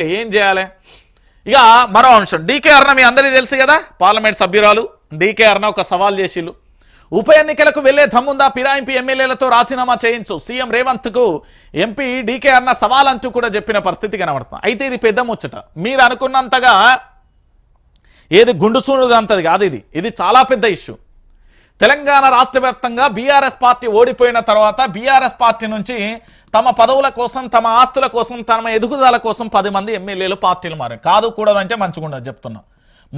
ఏం చేయాలి? ఇక మరో అంశం. డీకే అర్ణ మీ అందరికీ తెలుసు కదా? పార్లమెంట్ సభ్యురాలు డీకే అర్ణ ఒక సవాల్ చేసిళ్ళు. ఉప ఎన్నికలకు వెళ్ళే దమ్ముందా? పిరాయింపు ఎమ్మెల్యేలతో రాజీనామా చేయించు. సీఎం రేవంత్కు ఎంపీ డీకే అన్న సవాల్ అంటూ కూడా చెప్పిన పరిస్థితి కనబడుతుంది. అయితే ఇది పెద్ద ముచ్చట. మీరు అనుకున్నంతగా ఏది గుండు కాదు ఇది. ఇది చాలా పెద్ద ఇష్యూ. తెలంగాణ రాష్ట్ర వ్యాప్తంగా బీఆర్ఎస్ పార్టీ ఓడిపోయిన తర్వాత బీఆర్ఎస్ పార్టీ నుంచి తమ పదవుల కోసం తమ ఆస్తుల కోసం తమ ఎదుగుదల కోసం పది మంది ఎమ్మెల్యేలు పార్టీలు మారారు. కాదు కూడదంటే అంటే మంచిగుండదు చెప్తున్నా.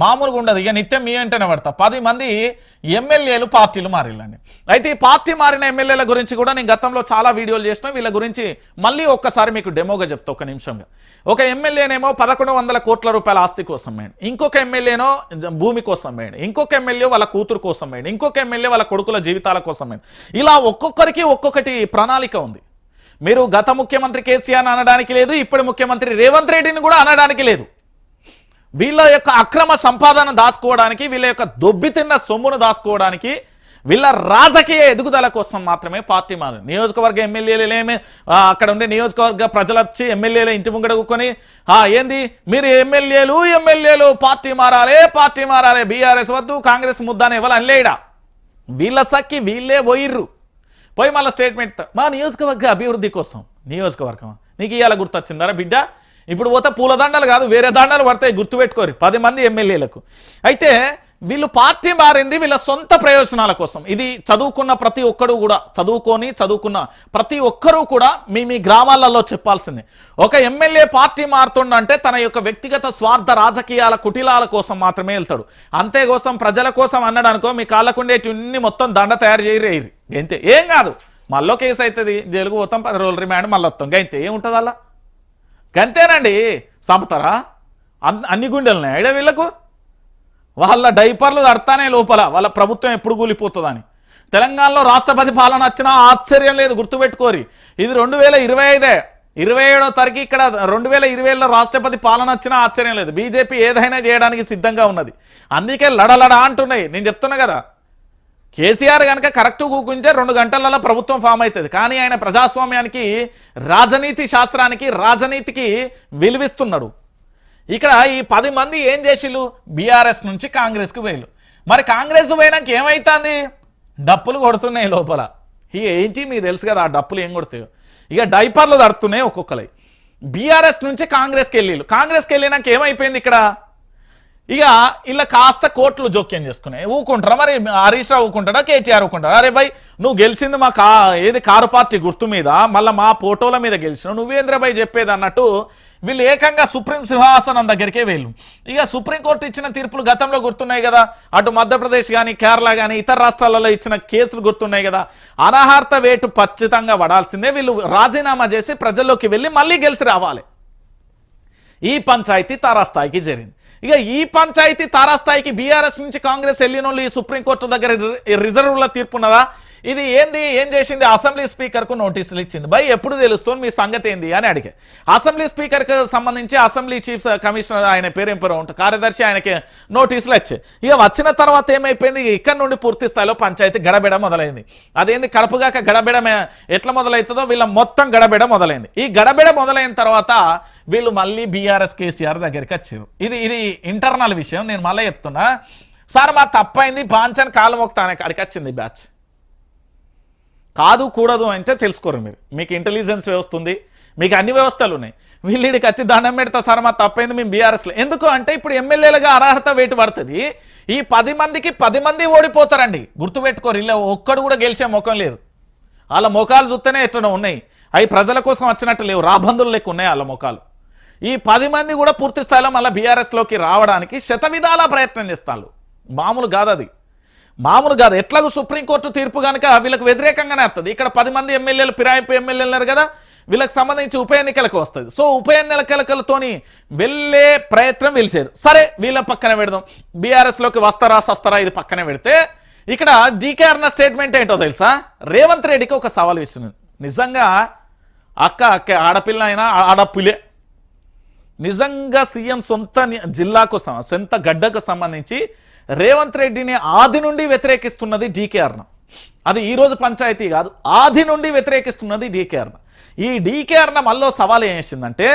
మామూలుగా ఉండదు. ఇక నిత్యం మీ వెంటనే పడతా. పది మంది ఎమ్మెల్యేలు పార్టీలు మారిల్లండి. అయితే ఈ పార్టీ మారిన ఎమ్మెల్యేల గురించి కూడా నేను గతంలో చాలా వీడియోలు చేసిన వీళ్ళ గురించి మళ్ళీ ఒక్కసారి మీకు డెమోగా చెప్తా ఒక నిమిషంగా. ఒక ఎమ్మెల్యేనేమో పదకొండు వందల కోట్ల రూపాయల ఆస్తి కోసం వేయండి. ఇంకొక ఎమ్మెల్యేనో భూమి కోసం వేయండి. ఇంకొక ఎమ్మెల్యే వాళ్ళ కూతురు కోసం వేయండి. ఇంకొక ఎమ్మెల్యే వాళ్ళ కొడుకుల జీవితాల కోసం వేయండి. ఇలా ఒక్కొక్కరికి ఒక్కొక్కటి ప్రణాళిక ఉంది. మీరు గత ముఖ్యమంత్రి కేసీఆర్ అనడానికి లేదు ఇప్పటి ముఖ్యమంత్రి రేవంత్ రెడ్డిని కూడా అనడానికి లేదు. వీళ్ళ యొక్క అక్రమ సంపాదన దాచుకోవడానికి వీళ్ళ యొక్క దొబ్బితిన్న సొమ్మును దాచుకోవడానికి వీళ్ళ రాజకీయ ఎదుగుదల కోసం మాత్రమే పార్టీ మారు నియోజకవర్గ ఎమ్మెల్యేలు ఏమి అక్కడ ఉండే నియోజకవర్గ ప్రజలు వచ్చి ఎమ్మెల్యేల ఇంటి ముంగడ కూర్చొని ఏంది? మీరు ఎమ్మెల్యేలు ఎమ్మెల్యేలు పార్టీ మారాలే పార్టీ మారాలే బీఆర్ఎస్ వద్దు కాంగ్రెస్ ముద్దాని ఇవ్వాలని అనలేడా? వీళ్ళ సక్కి వీళ్ళే పోయిర్రు. పోయి మళ్ళీ స్టేట్మెంట్ మా నియోజకవర్గ అభివృద్ధి కోసం నియోజకవర్గం నీకు ఇవాళ గుర్తొచ్చిందరా బిడ్డ? ఇప్పుడు పోతే పూలదండలు కాదు వేరే దండలు పడతాయి గుర్తుపెట్టుకోరు. పది మంది ఎమ్మెల్యేలకు. అయితే వీళ్ళు పార్టీ మారింది వీళ్ళ సొంత ప్రయోజనాల కోసం. ఇది చదువుకున్న ప్రతి ఒక్కడు కూడా చదువుకొని చదువుకున్న ప్రతి ఒక్కరూ కూడా మీ మీ గ్రామాలలో చెప్పాల్సిందే. ఒక ఎమ్మెల్యే పార్టీ మారుతుండంటే తన యొక్క వ్యక్తిగత స్వార్థ రాజకీయాల కుటిలాల కోసం మాత్రమే వెళ్తాడు. అంతే కోసం ప్రజల కోసం అన్నాడనుకో మీ కాళ్ళకుండేటివన్నీ మొత్తం దండ తయారు చేయరేరు అంతే ఏం కాదు. మళ్ళీ కేసు అవుతుంది జైలుకు పోతాం పది రోజులు రిమాండ్ మళ్ళీ వస్తాం గైతే. ఏముంటుంది అలా అంతేనండి చంపుతారా? అన్- అన్ని గుండెలున్నాయి ఐడియా వీళ్ళకు? వాళ్ళ డైపర్లు కడతానే లోపల. వాళ్ళ ప్రభుత్వం ఎప్పుడు కూలిపోతుందని. తెలంగాణలో రాష్ట్రపతి పాలన వచ్చినా ఆశ్చర్యం లేదు గుర్తుపెట్టుకోరి. ఇది రెండు వేల ఇరవై ఐదే. ఇరవై ఏడో తారీఖు ఇక్కడ రెండు వేల ఇరవైలో రాష్ట్రపతి పాలన వచ్చినా ఆశ్చర్యం లేదు. బీజేపీ ఏదైనా చేయడానికి సిద్ధంగా ఉన్నది. అందుకే లడలడ అంటున్నాయి. నేను చెప్తున్నా కదా. కేసీఆర్ కనుక కరెక్ట్ కూకుంటే రెండు గంటలలో ప్రభుత్వం ఫామ్ అవుతుంది కానీ ఆయన ప్రజాస్వామ్యానికి రాజనీతి శాస్త్రానికి రాజనీతికి విలువిస్తున్నాడు. ఇక్కడ ఈ పది మంది ఏం చేసిళ్ళు? బీఆర్ఎస్ నుంచి కాంగ్రెస్కి పోయిలు మరి కాంగ్రెస్ పోయినాక ఏమవుతుంది డప్పులు కొడుతున్నాయి లోపల. ఇక ఏంటి? మీకు తెలుసు కదా ఆ డప్పులు ఏం కొడతాయో. ఇక డైపర్లు తడుతున్నాయి ఒక్కొక్కలై. బీఆర్ఎస్ నుంచి కాంగ్రెస్కి వెళ్ళిళ్ళు. కాంగ్రెస్కి వెళ్ళినాక ఏమైపోయింది ఇక్కడ? ఇక ఇలా కాస్త కోట్లు జోక్యం చేసుకున్నాయి ఊకుంటారా? మరి హరీష్ రావు ఊకుంటాడా? కేటీఆర్ ఊకుంటాడా? అరే భయ్ నువ్వు గెలిచింది మా కా ఏది కారు పార్టీ గుర్తు మీద మళ్ళీ మా ఫోటోల మీద గెలిచినావు. నువ్వేంద్ర భయ్ చెప్పేది అన్నట్టు వీళ్ళు ఏకంగా సుప్రీం సింహాసనం దగ్గరికే వెళ్ళు. ఇక సుప్రీంకోర్టు ఇచ్చిన తీర్పులు గతంలో గుర్తున్నాయి కదా. అటు మధ్యప్రదేశ్ కానీ కేరళ కానీ ఇతర రాష్ట్రాలలో ఇచ్చిన కేసులు గుర్తున్నాయి కదా. అనర్హత వేటు ఖచ్చితంగా పడాల్సిందే. వీళ్ళు రాజీనామా చేసి ప్రజల్లోకి వెళ్ళి మళ్ళీ గెలిచి రావాలి. ఈ పంచాయతీ తారాస్థాయికి జరిగింది ఇక ఈ పంచాయతీ తారాస్థాయికి బీఆర్ఎస్ నుంచి కాంగ్రెస్ వెళ్ళిన వాళ్ళు ఈ సుప్రీంకోర్టు దగ్గర రిజర్వ్ల తీర్పు ఉన్నదా ఇది ఏంది? ఏం చేసింది? అసెంబ్లీ స్పీకర్కు నోటీసులు ఇచ్చింది. భయ ఎప్పుడు తెలుస్తుంది? మీ సంగతి ఏంది? అని అడిగే. అసెంబ్లీ స్పీకర్కు సంబంధించి అసెంబ్లీ చీఫ్ కమిషనర్ ఆయన పేరు ఉంటారు ఉంటుంది? కార్యదర్శి ఆయనకి నోటీసులు వచ్చాయి ఇక వచ్చిన తర్వాత ఏమైపోయింది? ఇక్కడ నుండి పూర్తి స్థాయిలో పంచాయతీ గడబిడ మొదలైంది. అదేంది? కడపగాక గడబిడ ఎట్లా మొదలవుతుందో వీళ్ళ మొత్తం గడబిడ మొదలైంది. ఈ గడబిడ మొదలైన తర్వాత వీళ్ళు మళ్ళీ బీఆర్ఎస్ కేసీఆర్ దగ్గరికి వచ్చారు. ఇది ఇది ఇంటర్నల్ విషయం నేను మళ్ళీ చెప్తున్నా. సార్ మా తప్పైంది పాంచన్ కాలు మొక్తానే అక్కడికి వచ్చింది బ్యాచ్ కాదు కూడదు అంటే తెలుసుకోరు మీరు. మీకు ఇంటెలిజెన్స్ వ్యవస్థ ఉంది మీకు అన్ని వ్యవస్థలు ఉన్నాయి. వీళ్ళకి వచ్చి దండం పెడతా సార్ మా తప్పైంది మేము బీఆర్ఎస్లో ఎందుకు అంటే ఇప్పుడు ఎమ్మెల్యేలుగా అర్హత వేటు పడుతుంది. ఈ పది మందికి పది మంది ఓడిపోతారండి. గుర్తుపెట్టుకోరు ఇలా ఒక్కడు కూడా గెలిచే ముఖం లేదు. వాళ్ళ ముఖాలు చూస్తేనే ఎట్లా ఉన్నాయి. అవి ప్రజల కోసం వచ్చినట్టు లేవు రాబందులు లెక్క ఉన్నాయి వాళ్ళ ముఖాలు. ఈ పది మంది కూడా పూర్తి స్థాయిలో మళ్ళీ బీఆర్ఎస్లోకి రావడానికి శతవిధాలా ప్రయత్నం చేస్తారు మామూలు కాదు అది. మామూలు కాదు. ఎట్లాగో సుప్రీంకోర్టు తీర్పు కనుక వీళ్ళకి వ్యతిరేకంగానే వస్తుంది. ఇక్కడ పది మంది ఎమ్మెల్యేలు ఫిరాయింపు ఎమ్మెల్యేలు ఉన్నారు కదా వీళ్ళకి సంబంధించి ఉప ఎన్నికలకు వస్తుంది. సో ఉప ఎన్నికలతోని వెళ్ళే ప్రయత్నం వెలిసారు సరే వీళ్ళ పక్కన పెడదాం. బీఆర్ఎస్లోకి వస్తారా సస్తారా ఇది పక్కన పెడితే ఇక్కడ జీకే అన్న స్టేట్మెంట్ ఏంటో తెలుసా? రేవంత్ రెడ్డికి ఒక సవాల్ ఇస్తున్నది నిజంగా అక్క అక్క ఆడపిల్ల అయినా ఆడపిల్లే నిజంగా సీఎం సొంత ని- జిల్లాకు సొంత గడ్డకు సంబంధించి రేవంత్ రెడ్డిని ఆది నుండి వ్యతిరేకిస్తున్నది డీకే అది ఈరోజు పంచాయతీ కాదు ఆది నుండి వ్యతిరేకిస్తున్నది డీకే ఈ డీకే మళ్ళీ సవాల్ ఏం చేసిందంటే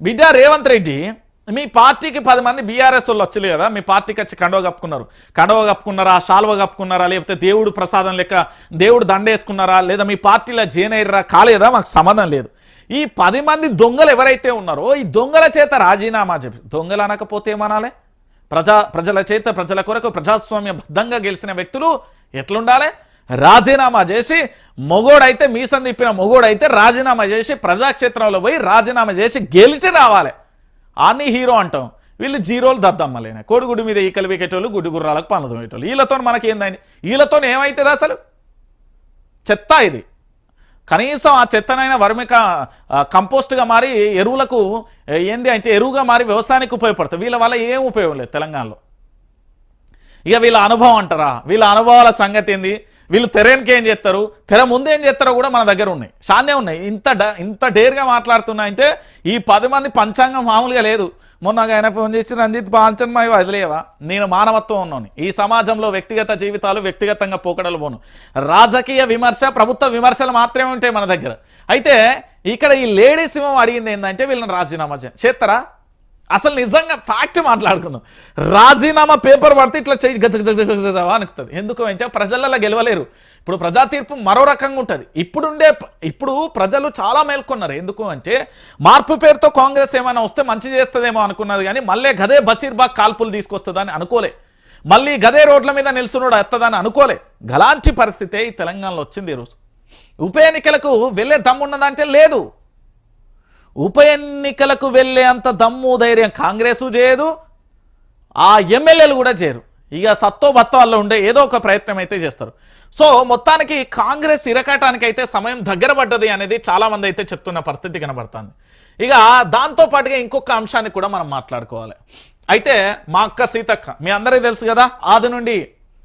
బిడ్డ రేవంత్ రెడ్డి మీ పార్టీకి పది మంది బీఆర్ఎస్ వాళ్ళు వచ్చలేదు కదా మీ పార్టీకి వచ్చి కండవ కప్పుకున్నారు. కండవ కప్పుకున్నారా శాల్వ కప్పుకున్నారా లేకపోతే దేవుడు ప్రసాదం లెక్క దేవుడు దండేసుకున్నారా లేదా మీ పార్టీలో జేనయ్యరా కాలేదా? మాకు సంబంధం లేదు. ఈ పది మంది దొంగలు ఎవరైతే ఉన్నారో ఈ దొంగల చేత రాజీనామా చెప్పి దొంగలు అనకపోతే ఏమనాలి? ప్రజా ప్రజల చేత ప్రజల కొరకు ప్రజాస్వామ్య బద్ధంగా గెలిచిన వ్యక్తులు ఎట్లుండాలి? రాజీనామా చేసి మొగోడైతే మీసం తిప్పిన మొగోడైతే రాజీనామా చేసి ప్రజాక్షేత్రంలో పోయి రాజీనామా చేసి గెలిచి రావాలి. అన్ని హీరో అంటాం. వీళ్ళు జీరోలు దద్దమ్మలేనే కోడిగుడి మీద ఈకలు వికెటోళ్ళు గుడ్డి గుర్రాలకు పనులు తోమేటోళ్ళు. వీళ్ళతో మనకి ఏందండి వీళ్ళతో ఏమవుతుంది అసలు? చెత్త ఇది. కనీసం ఆ చెత్తనైనా వర్మిక కంపోస్ట్గా మారి ఎరువులకు ఏంది అంటే ఎరువుగా మారి వ్యవసాయానికి ఉపయోగపడుతుంది వీళ్ళ వల్ల ఏం ఉపయోగం లేదు తెలంగాణలో. ఇక వీళ్ళ అనుభవం అంటారా? వీళ్ళ అనుభవాల సంగతి ఏంది? వీళ్ళు తెరేనికి ఏం చేస్తారు? తెర ముందు ఏం చేస్తారో కూడా మన దగ్గర ఉన్నాయి. చాలానే ఉన్నాయి. ఇంత డ- ఇంత డేర్గా మాట్లాడుతున్నాయంటే ఈ పది మంది పంచాంగం మామూలుగా లేదు. మొన్న ఆయన ఫోన్ చేసి రంజిత్ పాంచన్మా వదిలేవా నేను మానవత్వం ఉన్నాను. ఈ సమాజంలో వ్యక్తిగత జీవితాలు వ్యక్తిగతంగా పోకడలు పోను. రాజకీయ విమర్శ ప్రభుత్వ విమర్శలు మాత్రమే ఉంటాయి మన దగ్గర. అయితే ఇక్కడ ఈ లేడీస్ ఏమో అడిగింది ఏంటంటే వీళ్ళని రాజీనామా చేస్తారా? అసలు నిజంగా ఫ్యాక్ట్ మాట్లాడుకుందాం. రాజీనామా పేపర్ పడితే ఇట్లా చేయి గజ గజ గజ గజ అనుకుతుంది ఎందుకు అంటే ప్రజలలో గెలవలేరు. ఇప్పుడు ప్రజా తీర్పు మరో రకంగా ఉంటుంది. ఇప్పుడుండే ఇప్పుడు ప్రజలు చాలా మేల్కొన్నారు. ఎందుకు అంటే మార్పు పేరుతో కాంగ్రెస్ ఏమైనా వస్తే మంచి చేస్తుందేమో అనుకున్నది కానీ మళ్ళీ గదే బషీర్బాగ్ కాల్పులు తీసుకొస్తుందని అనుకోలే. మళ్ళీ గదే రోడ్ల మీద నిల్చున్నాడు ఎత్తదని అనుకోలే. గలాంటి పరిస్థితే ఈ తెలంగాణలో వచ్చింది ఈరోజు ఉప ఎన్నికలకు వెళ్ళే దమ్మున్నదంటే లేదు. ఉప ఎన్నికలకు వెళ్ళే అంత దమ్ము ధైర్యం కాంగ్రెసు చేయదు. ఆ ఎమ్మెల్యేలు కూడా చేయరు. ఇక సత్తో బత్తో వల్ల ఉండే ఏదో ఒక ప్రయత్నం అయితే చేస్తారు. సో మొత్తానికి కాంగ్రెస్ ఇరకటానికి అయితే సమయం దగ్గర పడ్డది అనేది చాలామంది అయితే చెప్తున్న పరిస్థితి కనబడుతుంది. ఇక దాంతో పాటుగా ఇంకొక అంశాన్ని కూడా మనం మాట్లాడుకోవాలి. అయితే మా అక్క సీతక్క మీ అందరికీ తెలుసు కదా ఆది నుండి